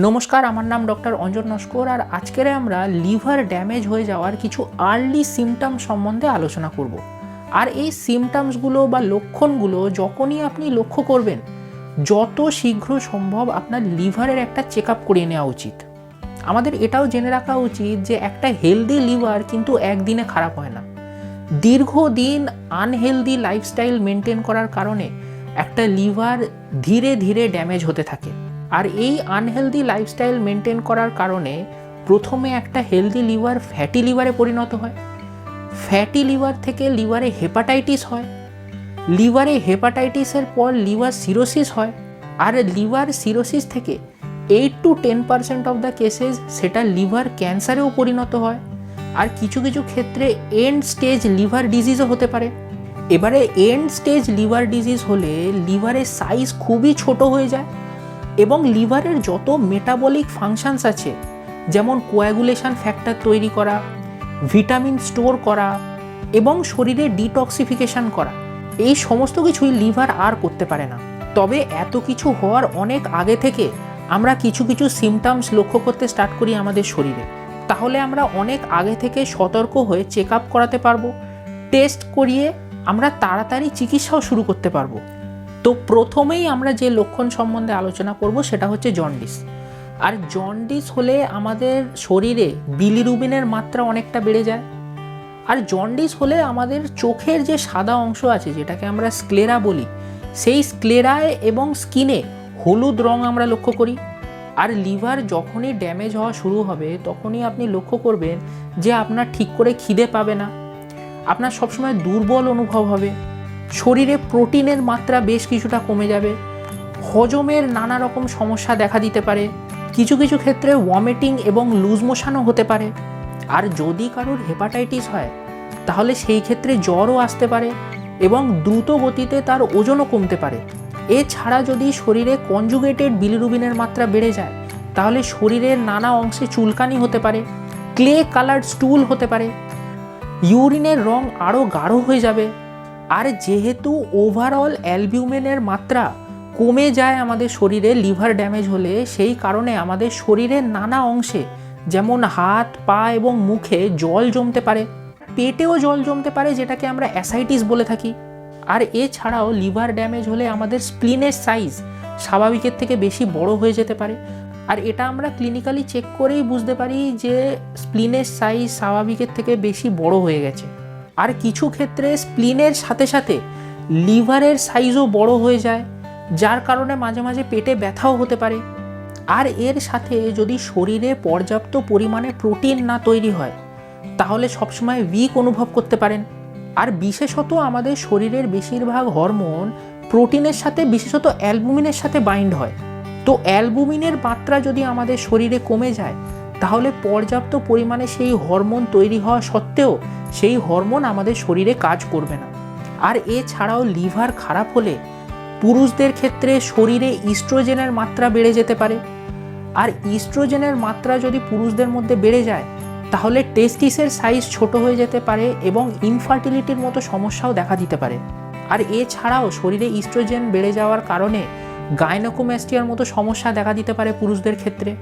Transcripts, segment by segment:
নমস্কার, আমার নাম ডক্টর অঞ্জন নস্কর আর আজকের আমরা লিভার ড্যামেজ হয়ে যাওয়ার কিছু আর্লি সিমটম সম্বন্ধে আলোচনা করব। আর এই সিমটমসগুলো বা লক্ষণগুলো যখনই আপনি লক্ষ্য করবেন, যত শীঘ্র সম্ভব আপনার লিভারের একটা চেক আপ করিয়ে নেওয়া উচিত। আমাদের এটাও জেনে রাখা উচিত যে একটা হেলদি লিভার কিন্তু একদিনে খারাপ হয় না। দীর্ঘদিন আনহেলদি লাইফস্টাইল মেনটেন করার কারণে একটা লিভার ধীরে ধীরে ড্যামেজ হতে থাকে। আর এই আনহেলদি লাইফস্টাইল মেনটেন করার কারণে প্রথমে একটা হেলদি লিভার ফ্যাটি লিভারে পরিণত হয়। ফ্যাটি লিভার থেকে লিভারে হেপাটাইটিস হয়। লিভারে হেপাটাইটিসের পর লিভার সিরোসিস হয়। আর লিভার সিরোসিস থেকে eight to ten percent of the cases সেটা লিভার ক্যান্সারেও পরিণত হয়। আর কিছু কিছু ক্ষেত্রে এন্ড স্টেজ লিভার ডিজিজও হতে পারে। এবারে এন্ড স্টেজ লিভার ডিজিজ হলে লিভারের সাইজ খুবই ছোট হয়ে যায়। এবং লিভারের যত মেটাবলিক ফাংশানস আছে, যেমন কোয়াগুলেশন ফ্যাক্টর তৈরি করা ভিটামিন স্টোর করা এবং শরীরে ডিটক্সিফিকেশন করা, এই সমস্ত কিছুই লিভার আর করতে পারে না। তবে এত কিছু হওয়ার অনেক আগে থেকে আমরা কিছু কিছু সিমটমস লক্ষ্য করতে স্টার্ট করি আমাদের শরীরে। তাহলে আমরা অনেক আগে থেকে সতর্ক হয়ে চেক আপ করাতে পারব টেস্ট করিয়ে আমরা তাড়াতাড়ি চিকিৎসাও শুরু করতে পারব। তো প্রথমেই আমরা যে লক্ষণ সম্বন্ধে আলোচনা করব সেটা হচ্ছে জন্ডিস। আর জন্ডিস হলে আমাদের শরীরে বিলিরুবিনের মাত্রা অনেকটা বেড়ে যায়। আর জন্ডিস হলে আমাদের চোখের যে সাদা অংশ আছে, যেটাকে আমরা স্ক্লেরা বলি, সেই স্ক্লেরায় এবং স্কিনে হলুদ রং আমরা লক্ষ্য করি। আর লিভার যখনই ড্যামেজ হওয়া শুরু হবে, তখনই আপনি লক্ষ্য করবেন যে আপনার ঠিক করে খিদে পাবে না। আপনার সবসময় দুর্বল অনুভব হবে। শরীরে প্রোটিনের মাত্রা বেশ কিছুটা কমে যাবে। হজমের নানা রকম সমস্যা দেখা দিতে পারে। কিছু কিছু ক্ষেত্রে ওয়ামিটিং এবং লুজ মোশনও হতে পারে। আর যদি কারোর হেপাটাইটিস হয়, তাহলে সেই ক্ষেত্রে জ্বরও আসতে পারে এবং দ্রুত গতিতে তার ওজনও কমতে পারে। এছাড়া যদি শরীরে কনজুগেটেড বিলিরুবিনের মাত্রা বেড়ে যায়, তাহলে শরীরের নানা অংশে চুলকানি হতে পারে ক্লে কালার স্টুল হতে পারে। ইউরিনের রং আরও গাঢ় হয়ে যাবে। আর যেহেতু ওভারঅল অ্যালবিউমেনের মাত্রা কমে যায় আমাদের শরীরে লিভার ড্যামেজ হলে সেই কারণে আমাদের শরীরের নানা অংশে, যেমন হাত, পা এবং মুখে জল জমতে পারে, পেটেও জল জমতে পারে, যেটাকে আমরা অ্যাসাইটিস বলে থাকি। আর এছাড়াও লিভার ড্যামেজ হলে আমাদের স্প্লিনের সাইজ স্বাভাবিকের থেকে বেশি বড় হয়ে যেতে পারে। আর এটা আমরা ক্লিনিক্যালি চেক করেই বুঝতে পারি যে স্প্লিনের সাইজ স্বাভাবিকের থেকে বেশি বড় হয়ে গেছে। আর কিছু ক্ষেত্রে স্প্লিনের সাথে সাথে লিভারের সাইজও বড় হয়ে যায়, যার কারণে মাঝে মাঝে পেটে ব্যথাও হতে পারে। আর এর সাথে যদি শরীরে পর্যাপ্ত পরিমাণে প্রোটিন না তৈরি হয়, তাহলে সবসময় উইক অনুভব করতে পারেন। আর বিশেষত আমাদের শরীরের বেশিরভাগ হরমোন প্রোটিনের সাথে, বিশেষত অ্যালবুমিনের সাথে বাইন্ড হয়। তো অ্যালবুমিনের মাত্রা যদি আমাদের শরীরে কমে যায় তাহলে পর্যাপ্ত পরিমাণে সেই হরমোন তৈরি হওয়া সত্ত্বেও সেই হরমোন আমাদের শরীরে কাজ করবে না। আর এছাড়াও লিভার খারাপ হলে পুরুষদের ক্ষেত্রে শরীরে ইস্ট্রোজেনের মাত্রা বেড়ে যেতে পারে। আর ইস্ট্রোজেনের মাত্রা যদি পুরুষদের মধ্যে বেড়ে যায়, তাহলে টেস্টিসের সাইজ ছোট হয়ে যেতে পারে এবং ইনফার্টিলিটির মতো সমস্যাও দেখা দিতে পারে। আর এছাড়াও শরীরে ইস্ট্রোজেন বেড়ে যাওয়ার কারণে গাইনোকোম্যাস্টিয়ার মতো সমস্যা দেখা দিতে পারে পুরুষদের ক্ষেত্রে।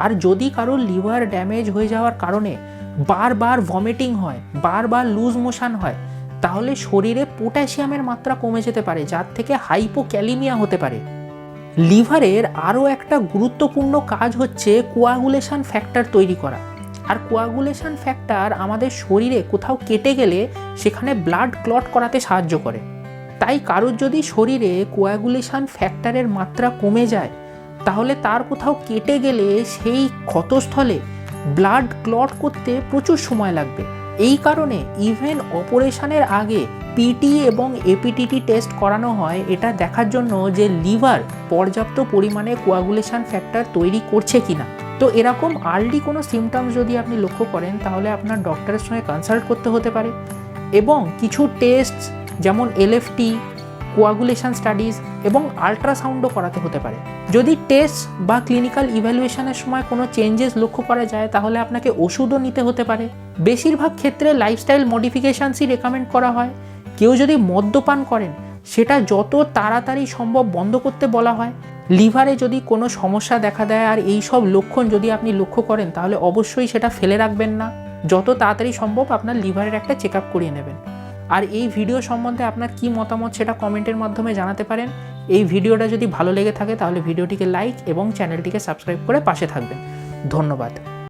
আর যদি কারোর লিভার ড্যামেজ হয়ে যাওয়ার কারণে বারবার ভমিটিং হয়, বারবার লুজ মোশন হয়, তাহলে শরীরে পটাশিয়ামের মাত্রা কমে যেতে পারে, যার থেকে হাইপোক্যালিমিয়া হতে পারে। লিভারের আরও একটা গুরুত্বপূর্ণ কাজ হচ্ছে কোয়াগুলেশন ফ্যাক্টর তৈরি করা। আর কোয়াগুলেশন ফ্যাক্টর আমাদের শরীরে কোথাও কেটে গেলে সেখানে ব্লাড ক্লট করাতে সাহায্য করে। তাই কারোর যদি শরীরে কোয়াগুলেশন ফ্যাক্টরের মাত্রা কমে যায় তাহলে তার কোথাও কেটে গেলে সেই ক্ষতস্থলে ব্লাড ক্লট করতে প্রচুর সময় লাগবে। এই কারণে ইভেন অপারেশনের আগে পিটি এবং এপিটিটি টেস্ট করানো হয়, এটা দেখার জন্য যে লিভার পর্যাপ্ত পরিমাণে কোয়াগুলেশন ফ্যাক্টর তৈরি করছে কি না তো এরকম আর্লি কোনো সিমটমস যদি আপনি লক্ষ্য করেন, তাহলে আপনার ডক্টরের সঙ্গে কনসাল্ট করতে হতে পারে। এবং কিছু টেস্ট যেমন এলএফটি কোয়াগুলেশন স্টাডিজ এবং আলট্রাসাউন্ডও করাতে হতে পারে। যদি টেস্ট বা ক্লিনিক্যাল ইভ্যালুয়েশনের সময় কোনো চেঞ্জেস লক্ষ্য করা যায়, তাহলে আপনাকে ওষুধও নিতে হতে পারে। বেশিরভাগ ক্ষেত্রে লাইফস্টাইল মডিফিকেশানসই রেকমেন্ড করা হয়। কেউ যদি মদ্যপান করেন, সেটা যত তাড়াতাড়ি সম্ভব বন্ধ করতে বলা হয়। লিভারে যদি কোনো সমস্যা দেখা দেয় আর এই সব লক্ষণ যদি আপনি লক্ষ্য করেন, তাহলে অবশ্যই সেটা ফেলে রাখবেন না। যত তাড়াতাড়ি সম্ভব আপনার লিভারের একটা চেক আপ করিয়ে নেবেন। আর এই ভিডিও সম্বন্ধে আপনার কি মতামত সেটা কমেন্টের মাধ্যমে জানাতে পারেন। এই ভিডিওটা যদি ভালো লেগে থাকে, তাহলে ভিডিওটিকে লাইক এবং চ্যানেলটিকে সাবস্ক্রাইব করে পাশে থাকবেন। ধন্যবাদ।